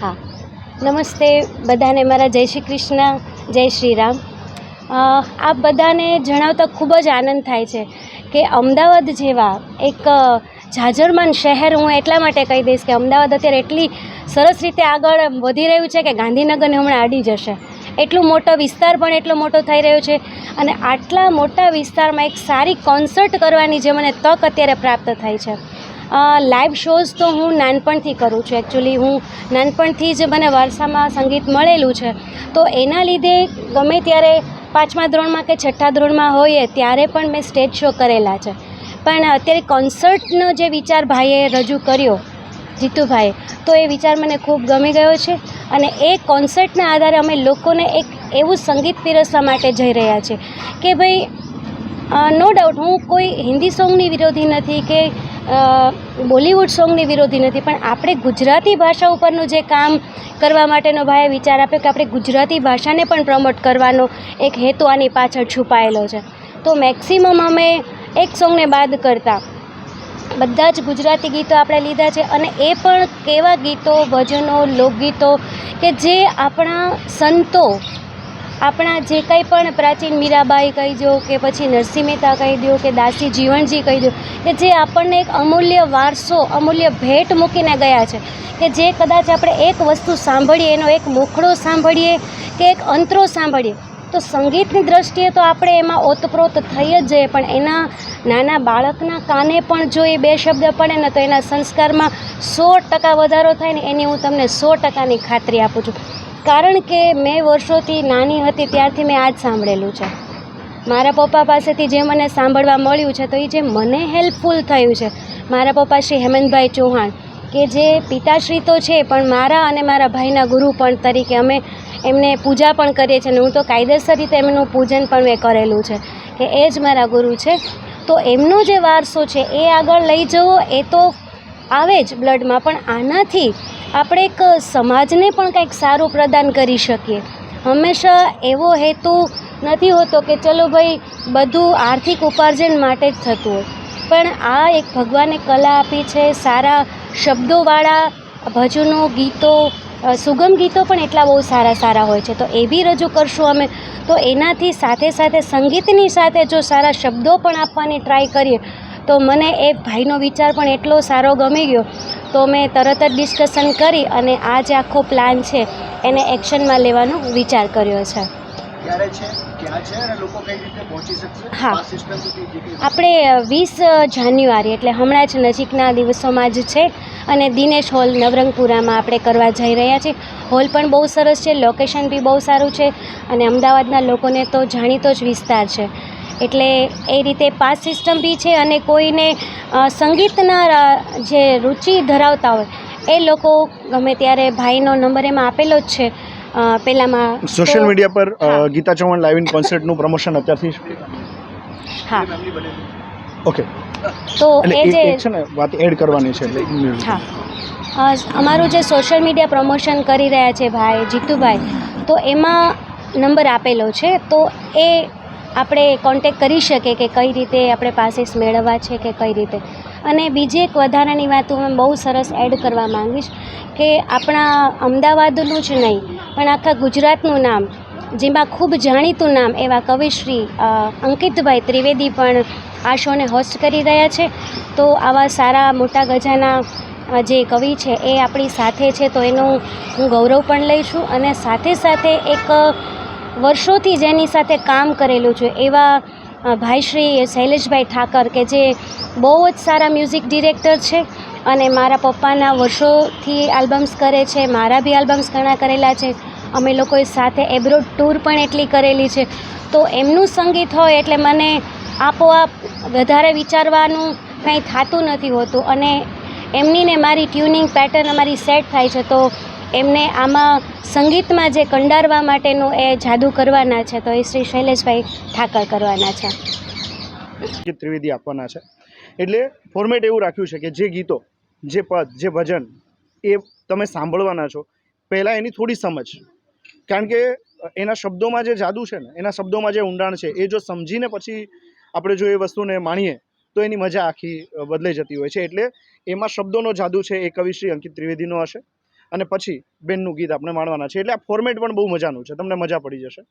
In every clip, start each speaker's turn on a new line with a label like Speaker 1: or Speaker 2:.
Speaker 1: હા. નમસ્તે બધાને, મારા જય શ્રી કૃષ્ણ, જય શ્રી રામ. આ બધાને જણાવતા ખૂબ જ આનંદ થાય છે કે અમદાવાદ જેવા એક જાજરમાન શહેર હું એટલા માટે કહી દઈશ કે અમદાવાદ અત્યારે એટલી સરસ રીતે આગળ વધી રહ્યું છે કે ગાંધીનગરને હમણાં આડી જશે. એટલું મોટો વિસ્તાર પણ એટલો મોટો થઈ રહ્યો છે અને આટલા મોટા વિસ્તારમાં એક સારી કોન્સર્ટ કરવાની જે મને તક અત્યારે પ્રાપ્ત થઈ છે. લાઈવ શોઝ તો હું નાનપણથી કરું છું. એકચ્યુઅલી હું નાનપણથી જ મને વારસામાં સંગીત મળેલું છે. તો એના લીધે ગમે ત્યારે પાંચમા ધોરણમાં કે છઠ્ઠા ધોરણમાં હોઈએ, ત્યારે પણ મેં સ્ટેજ શો કરેલા છે. પણ અત્યારે કોન્સર્ટનો જે વિચાર ભાઈએ રજૂ કર્યો જીતુભાઈ તો એ વિચાર મને ખૂબ ગમી ગયો છે. અને એ કોન્સર્ટના આધારે અમે લોકોને એક એવું સંગીત પીરસવા માટે જઈ રહ્યા છીએ. કે ભાઈ નો ડાઉટ હું કોઈ હિન્દી સોંગની વિરોધી નથી કે બોલિવૂડ સોંગની વિરોધી નથી, પણ આપણે ગુજરાતી ભાષા ઉપરનું જે કામ કરવા માટેનો ભાઈએ વિચાર આપ્યો કે આપણે ગુજરાતી ભાષાને પણ પ્રમોટ કરવાનો એક હેતુ આની પાછળ છુપાયેલો છે. તો મેક્સિમમ અમે એક સોંગને બાદ કરતા. બધા જ ગુજરાતી ગીતો આપણે લીધા છે અને એ પણ કેવા ગીતો, ભજનો, લોકગીતો કે જે આપણા સંતો આપણા જે કંઈ પણ પ્રાચીન મીરાબાઈ કહી દો કે પછી નરસિંહ મહેતા કહી દો કે દાસી જીવણજી કહી દો, કે જે આપણને એક અમૂલ્ય વારસો, અમૂલ્ય ભેટ મૂકીને ગયા છે, કે જે કદાચ આપણે એક વસ્તુ સાંભળીએ, એનો એક મોખડો સાંભળીએ, કે એક અંતરો સાંભળીએ, તો સંગીતની દ્રષ્ટિએ તો આપણે એમાં ઓતપ્રોત થઈ જ જઈએ, પણ એના નાના બાળકના કાને પણ જો એ બે શબ્દ પડે ને તો એના સંસ્કારમાં સો ટકા વધારો થાય ને એની હું તમને સો ટકાની ખાતરી આપું છું. કારણ કે મેં વર્ષોથી નાની હતી ત્યારથી મેં આ જ સાંભળેલું છે. મારા પપ્પા પાસેથી જે મને સાંભળવા મળ્યું છે, તો એ જે મને હેલ્પફુલ થયું છે, મારા પપ્પા શ્રી હેમંતભાઈ ચૌહાણ, કે જે પિતાશ્રી તો છે, પણ મારા અને મારા ભાઈના ગુરુ પણ તરીકે અમે એમને પૂજા પણ કરીએ છીએ અને હું તો કાયદેસર રીતે એમનું પૂજન પણ મેં કરેલું છે, કે એ જ મારા ગુરુ છે. તો એમનો જે વારસો છે, એ આગળ લઈ જવો, એ તો આવે જ બ્લડમાં, પણ આનાથી આપણે એક સમાજને પણ કંઈક સારું પ્રદાન કરી શકીએ. હંમેશા એવો હેતુ નથી હોતો કે ચલો ભાઈ, બધું આર્થિક ઉપાર્જન માટે જ થતું હોય. પણ આ એક ભગવાને કલા આપી છે, સારા શબ્દોવાળા ભજનો, ગીતો સુગમ ગીતો પણ એટલા બહુ સારા સારા હોય છે. તો એ બી રજૂ કરશું અમે. તો એનાથી સાથે સાથે સંગીતની સાથે જો સારા શબ્દો પણ આપવાની ટ્રાય કરીએ, તો મને એ ભાઈનો વિચાર પણ એટલો સારો ગમી ગયો તો મેં તરત જ ડિસ્કશન કરી અને આ જે આખો પ્લાન છે એને એક્શનમાં લેવાનો વિચાર કર્યો છે. હા. આપણે વીસ જાન્યુઆરી એટલે હમણાં જ નજીકના દિવસોમાં જ છે. અને દિનેશ હોલ નવરંગપુરામાં આપણે કરવા જઈ રહ્યા છીએ. હોલ પણ બહુ સરસ છે લોકેશન બી બહુ સારું છે. અને અમદાવાદના લોકોને તો જાણીતો જ વિસ્તાર છે. એટલે એ રીતે પાસ સિસ્ટમ બી છે અને કોઈને સંગીતના જે રુચિ ધરાવતા હોય એ લોકો ગમે ત્યારે ભાઈનો નંબર એમાં આપેલો જ છે. પહેલામાં
Speaker 2: સોશિયલ મીડિયા પર. ગીતા ચૌહાણ લાઈવ ઇન કોન્સર્ટનું પ્રમોશન અત્યારથી
Speaker 1: હા.
Speaker 2: ઓકે
Speaker 1: તો એ જે
Speaker 2: છે ને વાત એડ કરવાની છે
Speaker 1: હા. અમારું જે સોશિયલ મીડિયા પ્રમોશન કરી રહ્યા છે ભાઈ જીતુભાઈ તો એમાં નંબર આપેલો છે તો એ આપણે કોન્ટેક કરી શકીએ કે કઈ રીતે આપણે પાસીસ મેળવવા છે કે કઈ રીતે. અને બીજી એક વધારાની વાત હું બહુ સરસ એડ કરવા માંગીશ કે આપણા અમદાવાદનું જ નહીં, પણ આખા ગુજરાતનું નામ, જેમાં ખૂબ જાણીતું નામ એવા કવિશ્રી અંકિતભાઈ ત્રિવેદી પણ આ શોને હોસ્ટ કરી રહ્યા છે. તો આવા સારા મોટા ગજાના જે કવિ છે એ આપણી સાથે છે, તો એનું હું ગૌરવ પણ લઈશું અને સાથે સાથે એક વર્ષોથી જેની સાથે કામ કરેલું છે. એવા ભાઈશ્રી ભાઈ શ્રી શૈલેષભાઈ ઠાકર કે જે બહુ જ સારા મ્યુઝિક ડિરેક્ટર છે અને મારા પપ્પાના વર્ષોથી આલ્બમ્સ કરે છે, મારા બી આલ્બમ્સ ઘણા કરેલા છે. અમે લોકોએ સાથે એબ્રોડ ટૂર પણ એટલી કરેલી છે. તો એમનું સંગીત હોય એટલે મને આપોઆપ વધારે વિચારવાનું કંઈ થતું નથી હોતું અને એમની ને મારી ટ્યુનિંગ પેટર્ન અમારી સેટ થાય છે. તો એમને આમાં સંગીતમાં જે કંડારવા માટેનું એ જાદુ કરવાના છે, તો એ શ્રી શૈલેષભાઈ ઠાકર કરવાના છે.
Speaker 2: ત્રિવેદી આપવાના છે. એટલે ફોર્મેટ એવું રાખ્યું છે કે જે ગીતો, જે પદ, જે ભજન એ તમે સાંભળવાના છો, પહેલાં એની થોડી સમજ. કારણ કે એના શબ્દોમાં જે જાદુ છે ને, એના શબ્દોમાં જે ઊંડાણ છે, એ જો સમજીને પછી આપણે જો એ વસ્તુને માણીએ, તો એની મજા આખી બદલાઈ જતી હોય છે. એટલે એમાં શબ્દોનો જાદુ છે એ કવિશ્રી અંકિત ત્રિવેદીનો હશે. અને પછી બેનનું ગીત આપણે માણવાના છે. એટલે આ ફોર્મેટ પણ બહુ મજાનું છે. તમને મજા પડી જશે.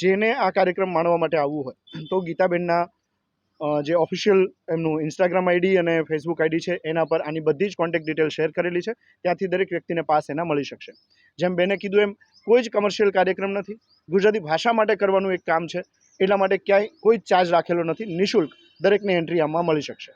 Speaker 2: જેને આ કાર્યક્રમ માણવા માટે આવવું હોય, તો ગીતાબેનના જે ઓફિશિયલ એમનું ઇન્સ્ટાગ્રામ આઈડી અને ફેસબુક આઈડી છે, એના પર આની બધી જ કોન્ટેક્ટ ડિટેલ શેર કરેલી છે. ત્યાંથી દરેક વ્યક્તિને પાસ એના મળી શકશે. જેમ બેને કીધું એમ, કોઈ જ કમર્શિયલ કાર્યક્રમ નથી. ગુજરાતી ભાષા માટે કરવાનું એક કામ છે. એટલા માટે ક્યાંય કોઈ ચાર્જ રાખેલો નથી. નિઃશુલ્ક દરેકને એન્ટ્રી આમાં મળી શકશે.